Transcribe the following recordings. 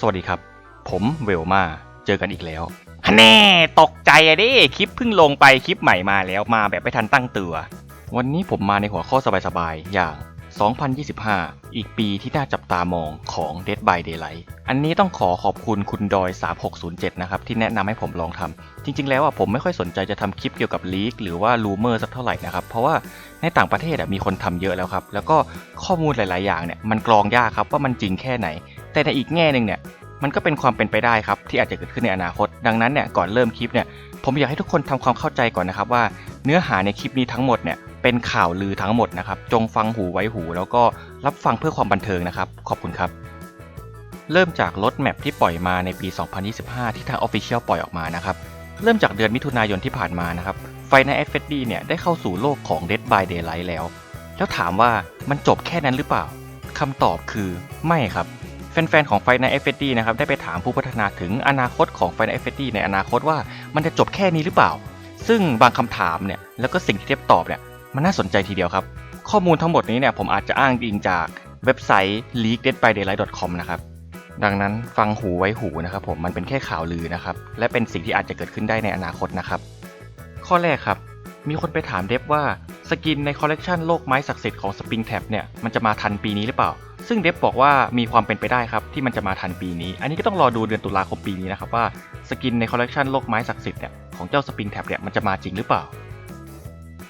สวัสดีครับ ผมเวลมาเจอกันอีกแล้วฮันแน่ตกใจอะดิคลิปเพิ่งลงไปคลิปใหม่มาแล้วมาแบบไม่ทันตั้งตัว วันนี้ผมมาในหัวข้อสบายๆ อย่าง 2025 อีกปีที่น่าจับตามองของ Dead by Daylight อันนี้ต้องขอขอบคุณคุณดอย 3607 นะครับ ที่แนะนำให้ผมลองทำจริง ๆ แล้วอะผมไม่ค่อยสนใจจะทำคลิปเกี่ยวกับลีกหรือว่ารูเมอร์สักเท่าไหร่นะครับ เพราะว่าในต่างประเทศอะมีคนทำเยอะแล้วครับ แล้วก็ข้อมูลหลาย ๆ อย่างเนี่ยมันกรองยากครับว่ามันจริงแค่ไหน แต่ในอีกแง่หนึ่งเนี่ยมันก็เป็นความเป็นไปได้ครับที่อาจจะเกิดขึ้นในอนาคต ดังนั้นเนี่ยก่อนเริ่มคลิปเนี่ยผมอยากให้ทุกคนทำความเข้าใจก่อนนะครับว่าเนื้อหาในคลิปนี้ทั้งหมดเนี่ยเป็นข่าวลือทั้งหมดนะครับ จงฟังหูไว้หู แล้วก็รับฟังเพื่อความบันเทิงนะครับ ขอบคุณครับ เริ่มจากรถแมพที่ปล่อยมาในปี 2025 ที่ทาง Official ปล่อยออกมานะครับ เริ่มจากเดือนมิถุนายนที่ผ่านมานะครับไฟใน f อ d เนี่ยได้เข้าสู่โลกของ Dead by Daylight แล้ว แล้วถามว่ามันจบแค่นั้นหรือเปล่าคำตอบคือไม่ครับ แฟนๆ ของไฟใน f อ d นะครับได้ไปถามผู้พัฒนาถึงอนาคตของไฟใน f อ d ในอนาคตว่ามันจะจบแค่นี้หรือเปล่า ซึ่งบางคำถามเนี่ยแล้วก็สิ่งที่เทปตอบเนี่ยมันน่าสนใจทีเดียวครับ ข้อมูลทั้งหมดนี้เนี่ยผมอาจจะอ้างอิงจากเว็บไซต์ leakdeadbydaylight.com นะครับดังนั้นฟังหูไว้หูนะครับผมมันเป็นแค่ข่าวลือนะครับและเป็นสิ่งที่อาจจะเกิดขึ้นได้ในอนาคตนะครับข้อแรกครับมีคนไปถามเดฟว่าสกินในคอลเลกชันโลกไม้ศักดิ์สิทธิ์ของสปริงแท็บเนี่ยมันจะมาทันปีนี้หรือเปล่า ซึ่งเดฟบอกว่ามีความเป็นไปได้ครับที่มันจะมาทันปีนี้ อันนี้ก็ต้องรอดูเดือนตุลาคมปีนี้นะครับว่าสกินในคอลเลกชันโลกไม้ศักดิ์สิทธิ์เนี่ยของเจ้าสปริงแท็บเนี่ยมันจะมาจริงหรือเปล่า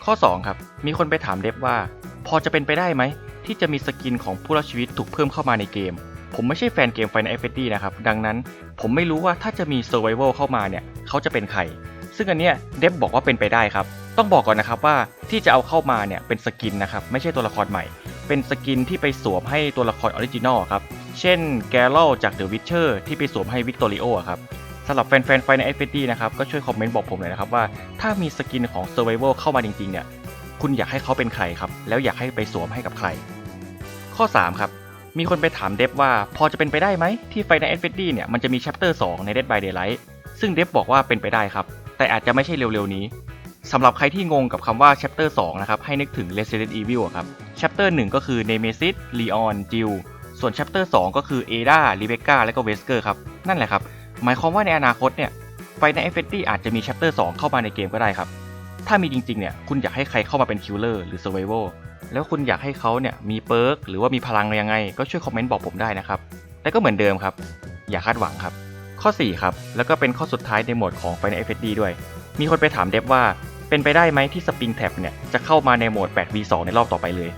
ข้อ 2 ครับ มีคนไปถามเดฟว่า พอจะเป็นไปได้ไหมที่จะมีสกินของผู้รอดชีวิตถูกเพิ่มเข้ามาในเกม ผมไม่ใช่แฟนเกม Final Fantasy นะครับดังนั้นผมไม่รู้ว่าถ้าจะมี Survival เข้ามาเนี่ยเขาจะเป็นใครซึ่งอันเนี้ยเดฟบอกว่าเป็นไปได้ครับต้องบอกก่อนนะครับว่าที่จะเอาเข้ามาเนี่ยเป็นสกินนะครับไม่ใช่ตัวละครใหม่ เป็นสกินที่ไปสวมให้ตัวละครออริจินอลครับ เช่นแกล l จาก The Witcher ที่ไปสวมให้วิกตอริโอครับสำหรับแฟนๆไฟใน f อ d นะครับก็ช่วยคอมเมนต์บอกผมหน่อยนะครับว่าถ้ามีสกินของ Survival เข้ามาจริงๆเนี่ยคุณอยากให้เขาเป็นใครครับ แล้วอยากให้ไปสวมให้กับใคร ข้อ 3 ครับ มีคนไปถามเดฟว่าพอจะเป็นไปได้ไหมที่ไฟใน f อ d เนี่ยมันจะมี chapter 2ใน Dead by Daylight ซึ่งเดฟบอกว่าเป็นไปได้ครับ แต่อาจจะไม่ใช่เร็วๆนี้สำหรับใครที่งงกับคำว่า chapter 2 นะครับ ให้นึกถึง Resident Evil อะครับ chapter 1 ก็คือ Nemesis Leon Jill ส่วน chapter 2 ก็คือ Ada Rebecca และก็ Wesker ครับ นั่นแหละครับ หมายความว่าในอนาคตเนี่ยไฟใน f อ d อาจจะมี chapter 2 เข้ามาในเกมก็ได้ครับ ถ้ามีจริงๆเนี่ยคุณอยากให้ใครเข้ามาเป็นคิลเลอร์หรือ Survival แล้วคุณอยากให้เขาเนี่ยมีเปิร์กหรือว่ามีพลังยังไง ก็ช่วยคอมเมนต์บอกผมได้นะครับแต่ก็เหมือนเดิมครับ อย่าคาดหวังครับ ข้อ 4 ครับ แล้วก็เป็นข้อสุดท้ายในหมวดของ Final FSD ด้วย มีคนไปถามเดฟว่า เป็นไปได้ไหมที่สปริงแท็บเนี่ยจะเข้ามาในโหมด 8v2 ในรอบต่อไปเลย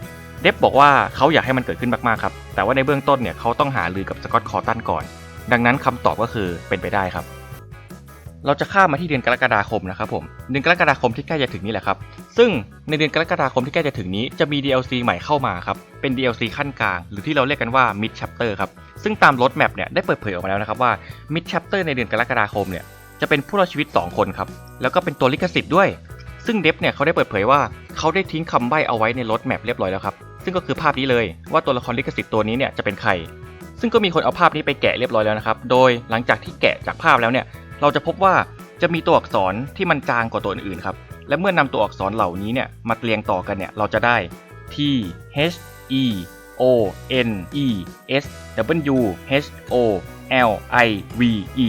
เดฟบอกว่าเขาอยากให้มันเกิดขึ้นมากๆครับ แต่ว่าในเบื้องต้นเนี่ยเขาต้องหารือกับสกอตคอร์ตันก่อน ดังนั้นคำตอบก็คือเป็นไปได้ครับ เราจะข้ามมาที่เดือนกรกฎาคมนะครับผมเดือนกรกฎาคมที่ใกล้จะถึงนี่แหละครับ ซึ่งในเดือนกรกฎาคมที่ใกล้จะถึงนี้จะมี DLC ใหม่เข้ามาครับ เป็น DLC ขั้นกลาง หรือที่เราเรียกกันว่า Mid Chapter ครับ ซึ่งตามรถแมพเนี่ยได้เปิดเผยออกมาแล้วนะครับว่า Mid Chapter ในเดือนกรกฎาคมเนี่ยจะเป็นผู้รอดชีวิต 2 คนครับ แล้วก็เป็นตัวลิขสิทธิ์ด้วย ซึ่งเดฟเนี่ยเขาได้เปิดเผยว่าเขาได้ทิ้งคำใบ้เอาไว้ในรถแมพเรียบร้อยแล้วครับ ซึ่งก็คือภาพนี้เลยว่าตัวละครลิขสิทธิ์ตัวนี้เนี่ยจะเป็นใคร ซึ่งก็มีคนเอาภาพนี้ไปแกะเรียบร้อยแล้วนะครับ โดยหลังจากที่แกะจากภาพแล้วเนี่ย เราจะพบว่าจะมีตัวอักษรที่มันจางกว่าตัวอื่นๆครับ และเมื่อนำตัวอักษรเหล่านี้เนี่ยมาเรียงต่อกันเนี่ยเราจะได้ T H E O N E S W H O L I V E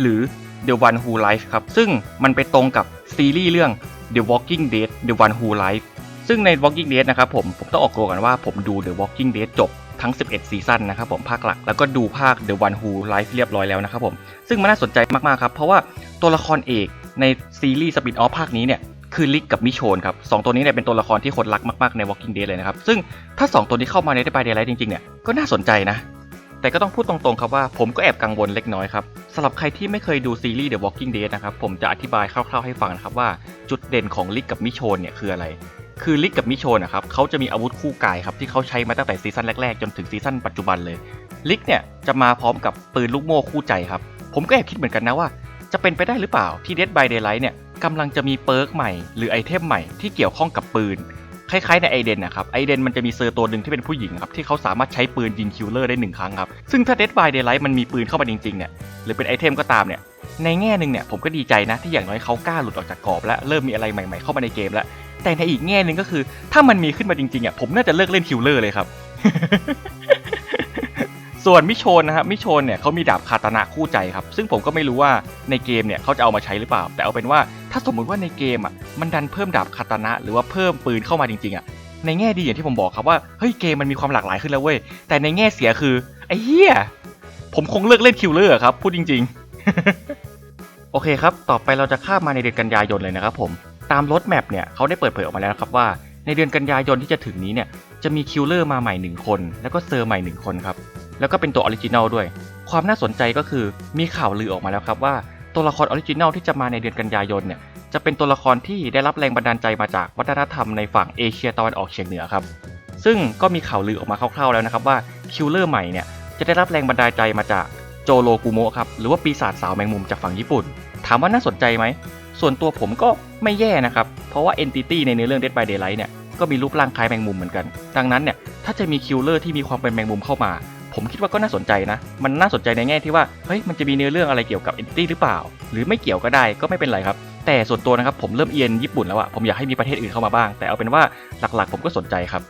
หรือ The One Who Life ครับ ซึ่งมันไปตรงกับซีรีส์เรื่อง The Walking Dead The One Who Life ซึ่งใน Walking Dead นะครับผมผมต้องออกตัวกันว่าผมดู The Walking Dead จบทั้ง 11 ซีซั่นนะครับผมภาคหลัก แล้วก็ดูภาค The One Who Life เรียบร้อยแล้วนะครับผมซึ่งมันน่าสนใจมากๆครับเพราะว่าตัวละครเอกในซีรีส์สปินออฟภาคนี้เนี่ยคือลิกกับมิโชนครับสองตัวนี้เนี่ยเป็นตัวละครที่คนรักมากๆใน Walking Dead เลยนะครับ ซึ่งถ้า 2 ตัวนี้เข้ามาใน Dead by Daylight จริงๆเนี่ยก็น่าสนใจนะ แต่ก็ต้องพูดตรงๆครับว่าผมก็แอบกังวลเล็กน้อยครับสำหรับใครที่ไม่เคยดูซีรีส์ The Walking Dead นะครับผมจะอธิบายคร่าวๆให้ฟังนะครับว่า จุดเด่นของลิกกับมิโชนเนี่ยคืออะไร คือลิกกับมิโชนนะครับเขาจะมีอาวุธคู่กายครับที่เขาใช้มาตั้งแต่ซีซั่นแรกๆ จนถึงซีซั่นปัจจุบันเลย ลิกเนี่ยจะมาพร้อมกับปืนลูกโม่คู่ใจครับ ผมก็แอบคิดเหมือนกันนะว่า จะเป็นไปได้หรือเปล่าที่ Dead by Daylight เนี่ยกำลังจะมีเปิร์กใหม่หรือไอเทมใหม่ที่เกี่ยวข้องกับปืนคล้ายๆในไอเดนนะครับไอเดนมันจะมีเซอร์ตัวหนึ่งที่เป็นผู้หญิงครับที่เขาสามารถใช้ปืนยิงคิลเลอร์ได้หนึ่งครั้งครับซึ่งถ้า Dead by Daylight มันมีปืนเข้ามาจริงๆเนี่ย หรือเป็นไอเทมก็ตามเนี่ยในแง่หนึ่งเนี่ยผมก็ดีใจนะที่อย่างน้อยเขากล้าหลุดออกจากกรอบและเริ่มมีอะไรใหม่ๆเข้ามาในเกมแล้ว แต่ในอีกแง่หนึ่งก็คือ ถ้ามันมีขึ้นมาจริงๆอะผมน่าจะเลิกเล่นคิลเลอร์เลยครับ ส่วนมิโชนนะครับมิโชนเนี่ยเขามีดาบคาตานะคู่ใจครับ ซึ่งผมก็ไม่รู้ว่าในเกมเนี่ยเขาจะเอามาใช้หรือเปล่า แต่เอาเป็นว่าถ้าสมมุติว่าในเกมอะมันดันเพิ่มดาบคาตานะหรือว่าเพิ่มปืนเข้ามาจริงๆอะในแง่ดีอย่างที่ผมบอกครับว่าเฮ้ยเกมมันมีความหลากหลายขึ้นแล้วเว้ยแต่ในแง่เสียคือไอ้เหี้ย ผมคงเลิกเล่นคิวเลอร์ครับ พูดจริง ๆ โอเคครับ ต่อไปเราจะข้ามมาในเดือนกันยายนเลยนะครับผม ตามรถแมพเนี่ยเขาได้เปิดเผยออกมาแล้วครับว่า ในเดือนกันยายนที่จะถึงนี้เนี่ยจะมีคิลเลอร์มาใหม่หนึ่งคน แล้วก็เซอร์ใหม่หนึ่งคนครับ แล้วก็เป็นตัวออริจินัลด้วย ความน่าสนใจก็คือมีข่าวลือออกมาแล้วครับว่าตัวละครออริจินัลที่จะมาในเดือนกันยายนเนี่ยจะเป็นตัวละครที่ได้รับแรงบันดาลใจมาจากวัฒนธรรมในฝั่งเอเชียตะวันออกเฉียงเหนือครับ ซึ่งก็มีข่าวลือออกมาคร่าวๆแล้วนะครับว่าคิลเลอร์ใหม่เนี่ย จะได้รับแรงบันดาลใจมาจากโจโรกุโมะครับ หรือว่าปีศาจสาวแมงมุมจากฝั่งญี่ปุ่น ถามว่าน่าสนใจไหม ส่วนตัวผมก็ไม่แย่นะครับ เพราะว่า Entity ในเนื้อเรื่อง Dead by Daylight เนี่ยก็มีรูปร่างคล้ายแมงมุมเหมือนกัน ดังนั้นเนี่ยถ้าจะมีคิลเลอร์ที่มีความเป็นแมงมุมเข้ามา ผมคิดว่าก็น่าสนใจนะ มันน่าสนใจในแง่ที่ว่าเฮ้ยมันจะมีเนื้อเรื่องอะไรเกี่ยวกับ Entity หรือเปล่า หรือไม่เกี่ยวก็ได้ก็ไม่เป็นไรครับแต่ส่วนตัวนะครับผมเริ่มเอียนญี่ปุ่นแล้วอะผมอยากให้มีประเทศอื่นเข้ามาบ้าง แต่เอาเป็นว่าหลักๆ ผมก็สนใจครับ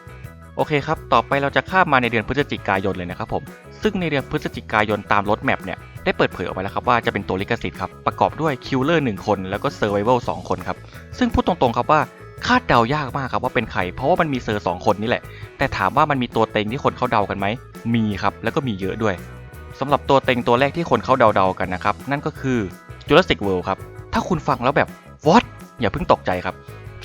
โอเคครับ ต่อไปเราจะข้ามมาในเดือนพฤศจิกายนเลยนะครับผม ซึ่งในเดือนพฤศจิกายนตามรถแมพเนี่ย ได้เปิดเผยออกมาแล้วครับว่าจะเป็นตัวลิขสิทธิ์ครับ ประกอบด้วยคิลเลอร์หนึ่งคน แล้วก็เซอร์ไวเวลสองคนครับ ซึ่งพูดตรงๆครับว่าคาดเดายากมากครับว่าเป็นใคร เพราะว่ามันมีเซอร์สองคนนี่แหละ แต่ถามว่ามันมีตัวเต็งที่คนเขาเดากันไหม มีครับ แล้วก็มีเยอะด้วยสำหรับตัวเต็งตัวแรกที่คนเขาเดาๆกันนะครับ นั่นก็คือ Jurassic World ครับ ถ้าคุณฟังแล้วแบบ what อย่าเพิ่งตกใจครับ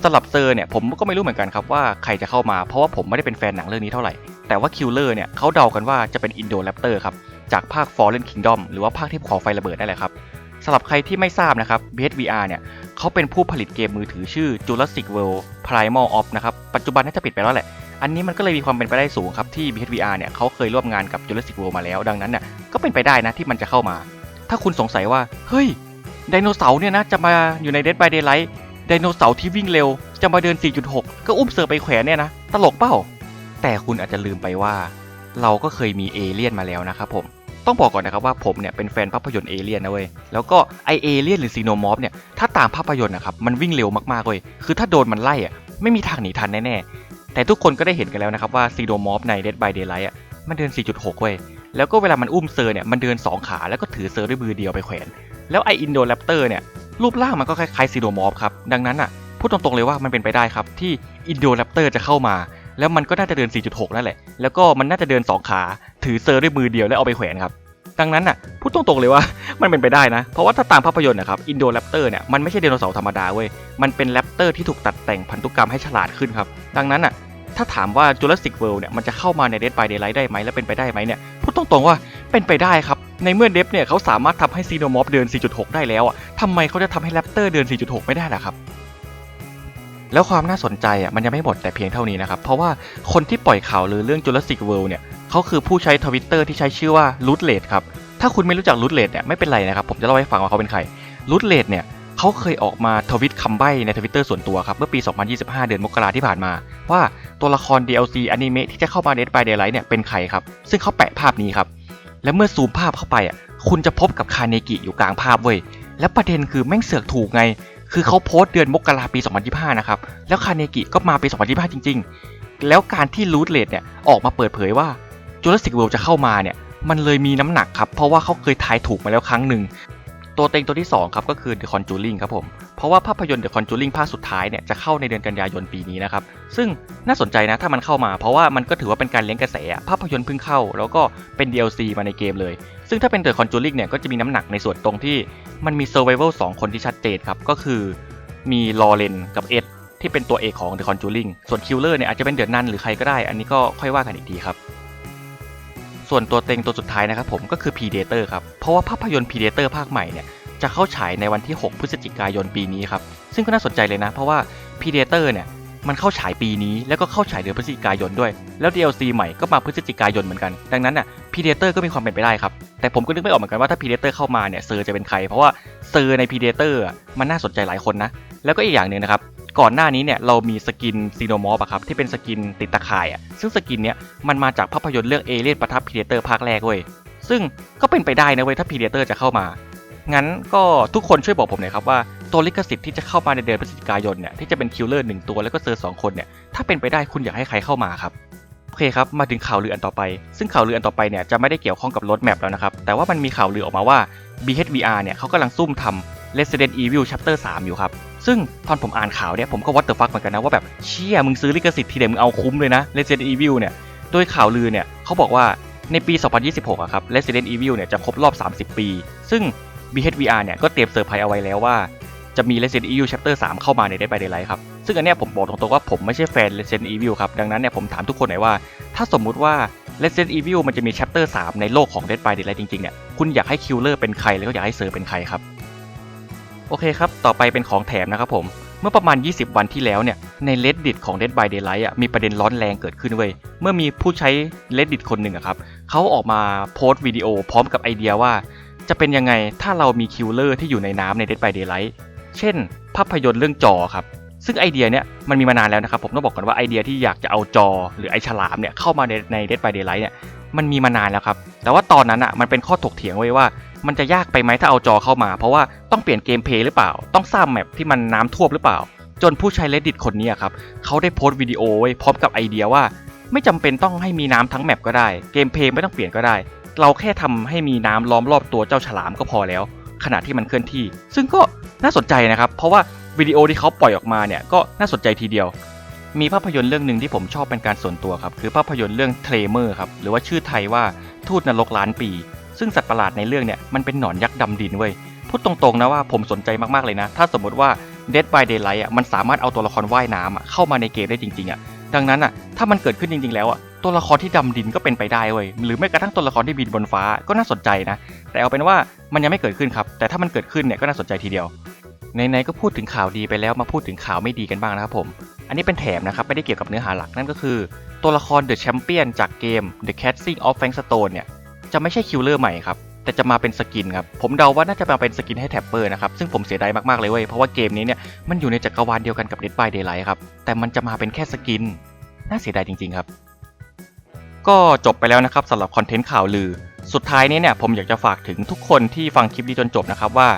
สำหรับเซอร์เนี่ยผมก็ไม่รู้เหมือนกันครับว่าใครจะเข้ามาเพราะว่าผมไม่ได้เป็นแฟนหนังเรื่องนี้เท่าไหร่ แต่ว่าคิลเลอร์เนี่ยเขาเดากันว่าจะเป็นอินโดแรปเตอร์ครับจากภาค Fallen Kingdom หรือว่าภาคที่ขาไฟระเบิดนั่นแหละครับสำหรับใครที่ไม่ทราบนะครับ BSVR เนี่ยเขาเป็นผู้ผลิตเกมมือถือชื่อ Jurassic World Primal Ops นะครับปัจจุบันน่าจะปิดไปแล้วแหละ อันนี้มันก็เลยมีความเป็นไปได้สูงครับที่ BSVR เนี่ยเขาเคยร่วมงานกับ Jurassic World มาแล้วดังนั้นเนี่ยก็เป็นไปได้นะที่มันจะเข้ามา ถ้าคุณสงสัยว่าเฮ้ยไดโนเสาร์เนี่ยนะจะมาอยู่ใน Dead by Daylight ไดโนเสาร์ที่วิ่งเร็ว จะมาเดิน 4.6 ก็อุ้มเซอร์ไปแขวนเนี่ยนะ ตลกเปล่า แต่คุณอาจจะลืมไปว่า เราก็เคยมีเอเลี่ยนมาแล้วนะครับผม ต้องบอกก่อนนะครับว่าผมเนี่ยเป็นแฟนภาพยนตร์เอเลี่ยนนะเว้ย แล้วก็ไอเอเลี่ยนหรือซีโนมอฟเนี่ย ถ้าตามภาพยนตร์นะครับ มันวิ่งเร็วมากๆเว้ย คือถ้าโดนมันไล่อะไม่มีทางหนีทันแน่ๆ แต่ทุกคนก็ได้เห็นกันแล้วนะครับว่าซีโนมอฟใน Dead by Daylight อะมันเดิน 4.6 เว้ย แล้วก็เวลามันอุ้มเซอร์เนี่ย มันเดิน 2 ขา แล้วก็ถือเซอร์ด้วยมือเดียวไปแขวน แล้วไออินโดแรปเตอร์เนี่ย รูปร่างมันก็คล้ายๆซีโนมอฟครับ ดังนั้นอะพูดตรงๆเลยว่ามันเป็นไปได้ครับ ที่อินโดแรปเตอร์จะเข้ามา แล้วมันก็น่าจะเดิน 4.6 นั่นแหละ แล้วก็มันน่าจะเดิน 2 ขา ถือเซอร์ด้วยมือเดียวแล้วเอาไปแขวนครับ ดังนั้นอะพูดตรงๆเลยว่ามันเป็นไปได้นะ เพราะว่าถ้าตามภาพยนตร์นะครับอินโดแรปเตอร์เนี่ยมันไม่ใช่ไดโนเสาร์ธรรมดาเว้ย มันเป็นแรปเตอร์ที่ถูกตัดแต่งพันธุกรรมให้ฉลาดขึ้นครับ ดังนั้นอะถ้าถามว่า Jurassic World เนี่ยมันจะเข้ามาใน Dead by Daylight ได้ไหมและเป็นไปได้ไหมเนี่ยพูดตรงๆว่าเป็นไปได้ครับ ในเมื่อเดฟเนี่ยเขาสามารถทำให้ซีโนมอฟเดิน 4.6 ได้แล้วอะทำไมเขาจะทำให้แรปเตอร์เดิน 4.6 ไม่ได้ล่ะครับ แล้วความน่าสนใจอะมันยังไม่หมดแต่เพียงเท่านี้นะครับ เพราะว่าคนที่ปล่อยข่าวลือเรื่อง Jurassic World เนี่ยเขาคือผู้ใช้ทวิตเตอร์ที่ใช้ชื่อว่า r o o t l e t ครับ ถ้าคุณไม่รู้จัก r o o t l e t เนี่ยไม่เป็นไรนะครับ ผมจะเล่าให้ฟังว่าเขาเป็นใคร r o o t l e t เนี่ยเขาเคยออกมาทวิตคำใบ้ในทวิตเตอร์ส่วนตัวครับ เมื่อปี 2025 เดือนมกราที่ผ่านมา ว่าตัวละคร DLC อนิเมะที่จะเข้ามา Dead by Daylight เนี่ยเป็นใครครับ ซึ่งเขาแปะภาพนี้ครับ และเมื่อซูมภาพเข้าไปอะคุณจะพบกับคาเนกิอยู่กลางภาพเว้ยและประเด็นคือแม่งเสือกถูกไง คือเขาโพสต์เดือนมกราปี 2025 นะครับ แล้วคาเนกิก็มาปี 2025 จริง ๆ แล้วการที่รูทเลดเนี่ยออกมาเปิดเผยว่าจูเลสิกเวลจะเข้ามาเนี่ยมันเลยมีน้ำหนักครับ เพราะว่าเขาเคยทายถูกมาแล้วครั้งหนึ่ง ตัวเต็งตัวที่ 2 ครับก็คือ The Conjuring ครับผม เพราะว่าภาพยนตร์ The Conjuring ภาคสุดท้ายเนี่ยจะเข้าในเดือนกันยายนปีนี้นะครับ ซึ่งน่าสนใจนะถ้ามันเข้ามา เพราะว่ามันก็ถือว่าเป็นการเลี้ยงกระแสภาพยนตร์เพิ่งเข้า แล้วก็เป็น DLC มาในเกมเลย ซึ่งถ้าเป็น The Conjuring เนี่ยก็จะมีน้ำหนักในส่วนตรงที่มันมี Survival 2 คนที่ชัดเจนครับก็คือมีลอเรนกับเอ็ดที่เป็นตัวเอกของ The Conjuring ส่วน Killer เนี่ยอาจจะเป็นเดือนนันหรือใครก็ได้ อันนี้ก็ค่อยว่ากันอีกทีครับ ส่วนตัวเต็งตัวสุดท้ายนะครับผมก็คือ Predator ครับ เพราะว่าภาพยนตร์ Predator ภาคใหม่เนี่ยจะเข้าฉายในวันที่ 6 พฤศจิกายนปีนี้ครับ ซึ่งก็น่าสนใจเลยนะ เพราะว่า Predator เนี่ยมันเข้าฉายปีนี้แล้วก็เข้าฉายเดือนพฤศจิกายนด้วย แล้ว DLC ใหม่ก็มาพฤศจิกายนเหมือนกัน ดังนั้นน่ะ Predator ก็มีความเป็นไปได้ครับ แต่ผมก็นึกไม่ออกเหมือนกันว่าถ้า Predator เข้ามาเนี่ยเซอร์จะเป็นใคร เพราะว่าเซอร์ใน Predator มันน่าสนใจหลายคนนะ แล้วก็อีกอย่างหนึ่งนะครับ ก่อนหน้านี้เนี่ยเรามีสกินซีโนมอฟอะครับที่เป็นสกินติดตะข่ายอะซึ่งสกินเนี้ยมันมาจากภาพยนตร์เรื่องเอเลียนประทับ Predator ภาคแรกเว้ยซึ่งก็เป็นไปได้นะเว้ยถ้า Predator จะเข้ามา งั้นก็ทุกคนช่วยบอกผมหน่อยครับว่าตัวลิขสิทธิ์ที่จะเข้ามาในเดือนพฤศจิกายนเนี่ยที่จะเป็นคิลเลอร์หนึ่งตัวแล้วก็เซอร์สองคนเนี่ยถ้าเป็นไปได้คุณอยากให้ใครเข้ามาครับโอเคครับมาถึงข่าวลืออันต่อไป ซึ่งข่าวลืออันต่อไปเนี่ยจะไม่ได้เกี่ยวข้องกับรถแมพแล้วนะครับ แต่ว่ามันมีข่าวลือออกมาว่า BHVR เนี่ยเขากำลังซุ่มทำ Resident Evil Chapter 3 อยู่ครับ ซึ่งตอนผมอ่านข่าวเนี่ยผมก็วัดเตอร์ฟักเหมือนกันนะว่าแบบเชี่ยมึงซื้อลิขสิทธิ์ทีเดียวมึงเอาคุ้มเลยนะ Resident Evil เนี่ยโดยข่าวลือเนี่ยเขาบอกว่าในปี 2026อะครับ Resident Evil เนี่ยจะครบรอบ 30 ปี ซึ่ง BHVR เนี่ยก็เตรียมเซอร์ไพรส์เอาไว้แล้วว่าจะมี Resident Evil Chapter 3 เข้ามาใน Dead by Daylight ครับ ซึ่งอันเนี้ยผมบอกตรงๆว่าผมไม่ใช่แฟน Resident Evil ครับ ดังนั้นเนี่ยผมถามทุกคนหน่อยว่า ถ้าสมมุติว่า Resident Evil มันจะมี Chapter 3 ในโลกของ Dead by Daylight จริงๆ เนี่ย คุณอยากให้คิลเลอร์เป็นใคร แล้วก็อยากให้เซอร์เป็นใครครับ โอเคครับ ต่อไปเป็นของแถมนะครับผม เมื่อประมาณ 20 วันที่แล้วเนี่ย ใน Reddit ของ Dead by Daylight อะ มีประเด็นร้อนแรงเกิดขึ้นเว้ย เมื่อมีผู้ใช้ Reddit คนหนึ่งอะครับ เขาออกมาโพสต์วิดีโอพร้อมกับไอเดียว่า จะเป็นยังไงถ้าเรามีคิลเลอร์ที่อยู่ในน้ำใน Dead by Daylight เช่น ภาพยนตร์เรื่องจอครับ ซึ่งไอเดียเนี้ยมันมีมานานแล้วนะครับ ผมต้องบอกก่อนว่าไอเดียที่อยากจะเอาจอ หรือไอฉลามเนี่ยเข้ามาในใน Dead by Daylight เนี่ย มันมีมานานแล้วครับ แต่ว่าตอนนั้นอะมันเป็นข้อถกเถียงไว้ว่า มันจะยากไปไหมถ้าเอาจอเข้ามา เพราะว่าต้องเปลี่ยนเกมเพลย์หรือเปล่า ต้องสร้างแมปที่มันน้ำท่วมหรือเปล่า จนผู้ใช้ reddit คนนี้ครับเขาได้โพสต์วิดีโอไว้พร้อมกับไอเดียว่า ไม่จำเป็นต้องให้มีน้ำทั้งแมปก็ได้เกมเพลย์ไม่ต้องเปลี่ยนก็ได้ เราแค่ทำให้มีน้ำล้อมรอบตัวเจ้าฉลามก็พอแล้ว ขณะที่มันเคลื่อนที่ ซึ่งก็น่าสนใจนะครับ เพราะว่าวิดีโอที่เขาปล่อยออกมาเนี่ยก็น่าสนใจทีเดียวมีภาพยนตร์เรื่องหนึ่งที่ผมชอบเป็นการส่วนตัวครับ คือภาพยนตร์เรื่องเทรเมอร์ครับ หรือว่าชื่อไทยว่าทูตนรกล้านปี ซึ่งสัตว์ประหลาดในเรื่องเนี่ยมันเป็นหนอนยักษ์ดำดินเว้ยพูดตรงๆนะว่าผมสนใจมากๆเลยนะ ถ้าสมมติว่า Dead by Daylight อะมันสามารถเอาตัวละครว่ายน้ำอะเข้ามาในเกมได้จริงๆอะดังนั้นอะถ้ามันเกิดขึ้นจริงๆแล้วอะตัวละครที่ดำดินก็เป็นไปได้เว้ยหรือแม้กระทั่งตัวละครที่บินบนฟ้าก็น่าสนใจนะ แต่เอาเป็นว่ามันยังไม่เกิดขึ้นครับ แต่ถ้ามันเกิดขึ้นเนี่ยก็น่าสนใจทีเดียวไหนๆก็พูดถึงข่าวดีไปแล้วมาพูดถึงข่าวไม่ดีกันบ้างนะครับผม อันนี้เป็นแถมนะครับไม่ได้เกี่ยวกับเนื้อหาหลักนั่นก็คือ ตัวละคร The Champion จากเกม The Casting of Frankstone เนี่ย จะไม่ใช่คิลเลอร์ใหม่ครับแต่จะมาเป็นสกินครับ ผมเดาว่าน่าจะมาเป็นสกินให้แท็บเปอร์นะครับ ซึ่งผมเสียดายมากๆเลยเว้ย เพราะว่าเกมนี้เนี่ยมันอยู่ในจักรวาลเดียวกันกับ Dead by Daylight ครับ แต่มันจะมาเป็นแค่สกิน น่าเสียดายจริงๆครับ ก็จบไปแล้วนะครับสำหรับคอนเทนต์ข่าวลือ สุดท้ายนี้เนี่ยผมอยากจะฝากถึงทุกคนที่ฟังคลิปนี้จนจบนะครับว่า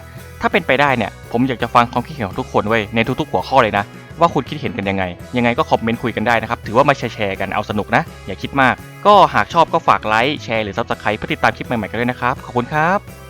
ถ้าเป็นไปได้เนี่ยผมอยากจะฟังความคิดเห็นของทุกคนไว้ยในทุกๆหัวข้อเลยนะ ว่าคุณคิดเห็นกันยังไง ยังไงก็คอมเมนต์คุยกันได้นะครับ ถือว่ามาแชร์กันเอาสนุกนะ อย่าคิดมาก ก็หากชอบก็ฝากไลค์แชร์หรือซับสไครป์เพื่อติดตามคลิปใหม่ๆกันด้วยนะครับ ขอบคุณครับ